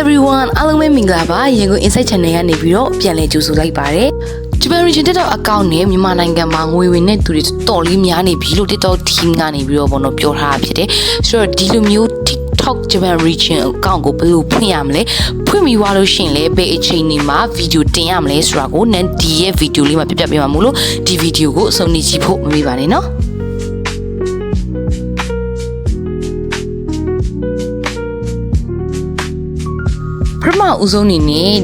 everyone အားလုံးပဲမင်္ဂလာပါရင်ကုန် Insight Channel ကနေပြီးတော့ပြန်လည်ကြိုဆိုလိုက်ပါတယ်ဂျပန် region TikTok account နဲ့မြန်မာနိုင်ငံမှာငွေဝင်တဲ့သူတွေတော်လေးများနေပြီလို့ TikTok team ကနေပြီးတော့ဘောနော်ပြောထားတာဖြစ်တယ်ဆိုတော့ဒီလိုမျိုး TikTok Japan region account ကိုဘယ်လိုဖွင့်ရမလဲဖွင့်ပြီးွားလို့ရှရင်လေဘယ်အချိန်ဒီမှာဗီဒီယိုတင်ရမလဲဆိုတာကိုနန်ဒီရဲ့ဗီဒီယိုလေးမှာပြပြပေးမှာမို့လို့ဒီဗီဒီယိုကိုအဆုံးထိကြည့်ဖို့မမေ့ပါနဲ့နော် ပထမဦးဆုံးအနေနဲ့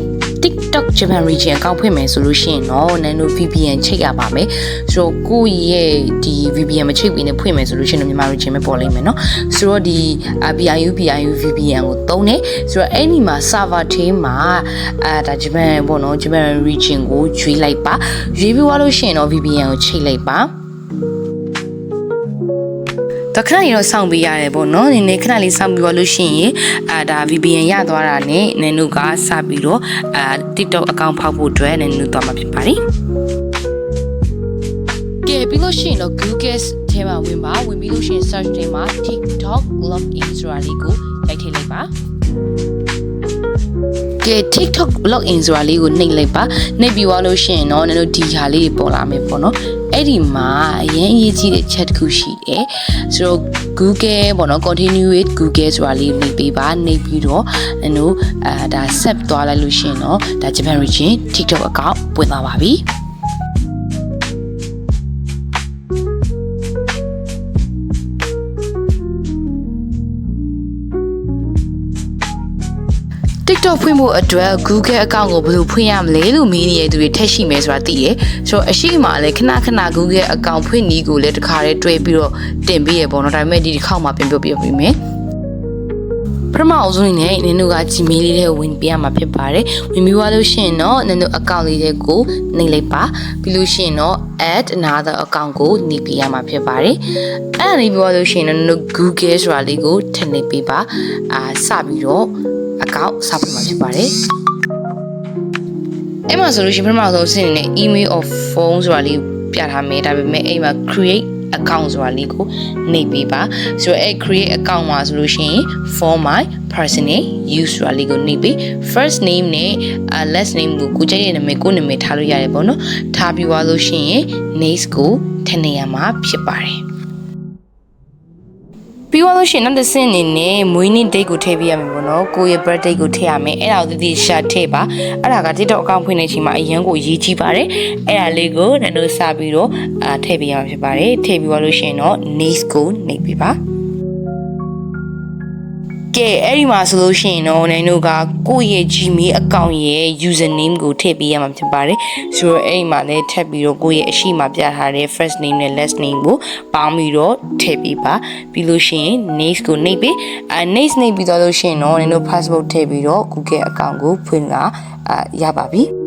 TikTok Japan region အကောင့်ဖွင့်မယ်ဆိုလို့ရှိရင်တော့ nano VPN ချိတ်ရပါမယ်။ဆိုတော့ကိုယ့်ရဲ့ဒီ VPN မချိတ်ဝင်နဲ့ဖွင့်မယ်ဆိုလို့ရှိရင်တော့မြန်မာ region ပဲပေါ်လိမ့်မယ်နော်။ဆိုတော့ဒီ BIU BIU VPN ကိုသုံးတယ်။ဆိုတော့အဲ့ဒီမှာ server ထဲမှာအဲဒါ Japan ပေါ့နော် Japan region ကိုရွေးလိုက်ပါ။ရွေးပြီးွားလို့ရှိရင်တော့ VPN ကိုချိတ်လိုက်ပါ။ တခဏရတော့စောင့်ပေးရတယ်ပေါ့နော်နည်းနည်းခဏလေးစောင့်ပြီးတော့လို့ရှိရင်အာဒါ VPN ရသွားတာနဲ့နင်တို့ကစပြီးတော့အာ TikTok account ဖောက်ဖို့အတွက်နင်တို့သွားမှာဖြစ်ပါတယ်ကဲပြီးလို့ရှိရင်တော့ Google ထဲမှာဝင်ပါဝင်ပြီးလို့ရှိရင် search ထဲမှာ TikTok login ဆိုတာလေးကိုရိုက်ထည့်လိုက်ပါကဲ TikTok login ဆိုတာလေးကိုနှိပ်လိုက်ပါနှိပ်ပြီးသွားလို့ရှိရင်တော့နင်တို့ဒီဟာလေးပေါ်လာမယ်ပေါ့နော် အဲ့ဒီမှာအရင်အရေးကြီးတဲ့ chat တစ်ခုရှိတယ်ဆိုတော့ Google ပေါ့နော် continue with Google ဆိုတာလေးနှိပ်ပေးပါနှိပ်ပြီးတော့နင်တို့အာဒါ set သွားလိုက်လို့ရှိရင်တော့ဒါ Japan region TikTok account ပွင့်သွားပါပြီ TikTok ဖွင့်ဖို့အတွက် Google account ကိုဘယ်လိုဖွင့်ရမလဲလို့မေးနေတဲ့သူတွေထက်ရှိမယ်ဆိုတာသိတယ်။ဆိုတော့အရှိမလည်းခဏခဏ Google account ဖွင့်နည်းကိုလည်းတစ်ခါတည်းတွဲပြီးတော့တင်ပေးရပေါ့နော်။ဒါပေမဲ့ဒီတစ်ခေါက်မှပြန်ပြောပြပေးမယ်။ပထမအဆုံးအနေနဲ့နင်တို့က Gmail လေးထဲဝင်ပြရမှာဖြစ်ပါတယ်။ဝင်ပြီးသွားလို့ရှိရင်တော့နင်တို့ account လေးတွေကိုနှိပ်လိုက်ပါ။ပြီးလို့ရှိရင်တော့ add another account ကိုနှိပ်ပြရမှာဖြစ်ပါတယ်။အဲ့ဒါနေပြီးသွားလို့ရှိရင်တော့နင်တို့ Google ဆိုတာလေးကိုထည့်နှိပ်ပေးပါ။အာစပြီးတော့ အကောင့်စောက်ပြမှာဖြစ်ပါတယ်အဲ့မှာဆိုလို့ရှိရင်ပထမဆုံးစနေနဲ့ email or phone ဆိုတာလေးပြထားမယ်ဒါပေမဲ့အဲ့မှာ create account ဆိုတာလေးကိုနှိပ်ပေးပါဆိုတော့အဲ့ create account မှာဆိုလို့ရှိရင် for my personal use ဆိုတာလေးကိုနှိပ်ပေး first name နဲ့ last name ကိုကိုကြိုက်တဲ့နာမည်ကိုနာမည်ထားလို့ရတယ်ပေါ့နော်ထားပြီးသွားလို့ရှိရင် names ကိုထည့်နေရမှာဖြစ်ပါတယ် ပြီးသွားလို့ရှိရင်နောက်တစ်ဆင့်အနေနဲ့မွေးနေ့ date ကိုထည့်ပေးရမယ်ပေါ့နော်ကိုယ့်ရဲ့ birthday ကိုထည့်ရမယ်အဲ့ဒါကိုတည်တည်ရှာထည့်ပါအဲ့ဒါက TikTok account ဖွင့်နေချိန်မှာအရန်ကိုရေးကြည့်ပါတယ်အဲ့ဒါလေးကိုနင်တို့စပြီးတော့အာထည့်ပေးရမှာဖြစ်ပါတယ်ထည့်ပြီးသွားလို့ရှိရင်တော့ names ကိုနှိပ်ပေးပါ ကဲအဲ့ဒီမှာဆိုလို့ရှိရင်တော့နိုင်တို့ကကိုယ့်ရဲ့ Gmail account ရဲ့ username ကိုထည့်ပေးရမှာဖြစ်ပါတယ်ဆိုတော့အဲ့ဒီမှာလည်းထည့်ပြီးတော့ကိုယ့်ရဲ့အရှိမပြထားတဲ့ first name နဲ့ last name ကိုပေါင်းပြီးတော့ထည့်ပေးပါပြီးလို့ရှိရင် names ကိုနှိပ်ပေးအဲ names နှိပ်ပြီးတော့လို့ရှိရင်တော့နိုင်တို့ password ထည့်ပြီးတော့ Google account ကိုဖွင့်လာအာရပါပြီ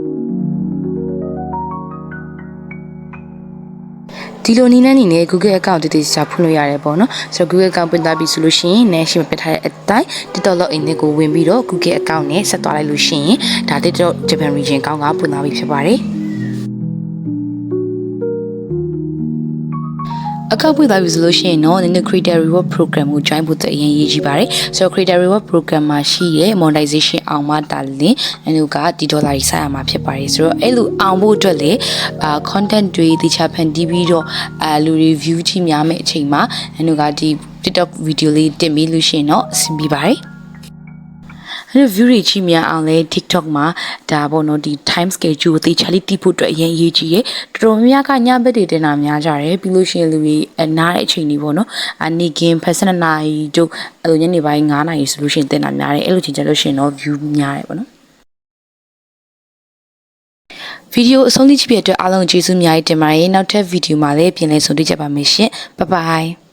ဒီလိုနီးနဲ့နီးနဲ့ Google account တည်တည်ချာဖွင့်လို့ရတယ်ပေါ့နော်ဆိုတော့ Google account ပွင့်သွားပြီဆိုလို့ရှိရင် nation ပြထားတဲ့အတိုင်း TikTok login နဲ့ကိုဝင်ပြီးတော့ Google account နဲ့ဆက်သွားလိုက်လို့ရှိရင်ဒါ TikTok Japan region account ကပွင့်သွားပြီဖြစ်ပါတယ် အကောက်ပွေသွားပြီဆိုလို့ရှိရင်တော့နင်တို့ Creator Reward Program ကို join ဖို့တအရင်ရေးကြည့်ပါတယ်ဆိုတော့ Creator Reward Program မှာရှိတဲ့ monetization အောင်မှတာလင်နင်တို့ကဒီဒေါ်လာကြီးဆက်ရမှာဖြစ်ပါတယ်ဆိုတော့အဲ့လိုအောင်ဖို့အတွက်လေအာ content တွေတခြားဖန်တီးပြီးတော့အာလူ review ကြည့်များမယ့်အချိန်မှာနင်တို့ကဒီ TikTok video လေးတင်ပြီးလို့ရှိရင်တော့အဆင်ပြေပါတယ် အဲ့ view တွေကြီးများအောင်လဲ TikTok မှာဒါပေါ့နော်ဒီ time schedule ကိုတေချာလေးတည်ဖို့အတွက်အရင်အရေးကြီးရယ်တော်တော်များများကညဘက်တွေတင်တာများကြတယ်ပြီးလို့ရှိရင်လူတွေအနားတဲ့အချိန်တွေပေါ့နော်အနေကင်းဖက်စနနာရီတို့အဲ့လိုညနေပိုင်း9နာရီဆိုလို့ရှိရင်တင်တာများတယ်အဲ့လိုချိန်ကျလို့ရှိရင်တော့ view များတယ်ပေါ့နော်ဗီဒီယိုအဆုံးထိကြည့်ပြတဲ့အတွက်အားလုံးကျေးဇူးအများကြီးတင်ပါတယ်နောက်ထပ်ဗီဒီယိုမှာလည်းပြန်လည်ဆုံတွေ့ကြပါမယ်ရှင်ဘိုင်ဘိုင်